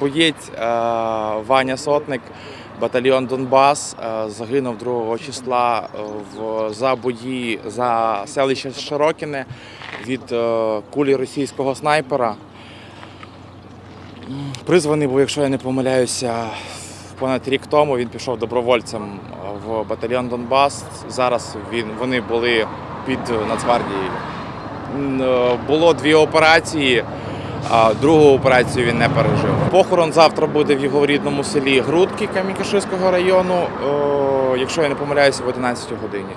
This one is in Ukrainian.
Боєць е, Ваня Сотник, батальйон Донбас, е, загинув 2 числа е, в за бої за селище Широкіне від кулі російського снайпера. Призваний був, якщо я не помиляюся, понад рік тому він пішов добровольцем в батальйон Донбас. Зараз він, вони були під Нацгвардією. Е, Було дві операції. А другу операцію він не пережив. Похорон завтра буде в його рідному селі Грудки Камікашиського району, е, якщо я не помиляюся, в 11 годині.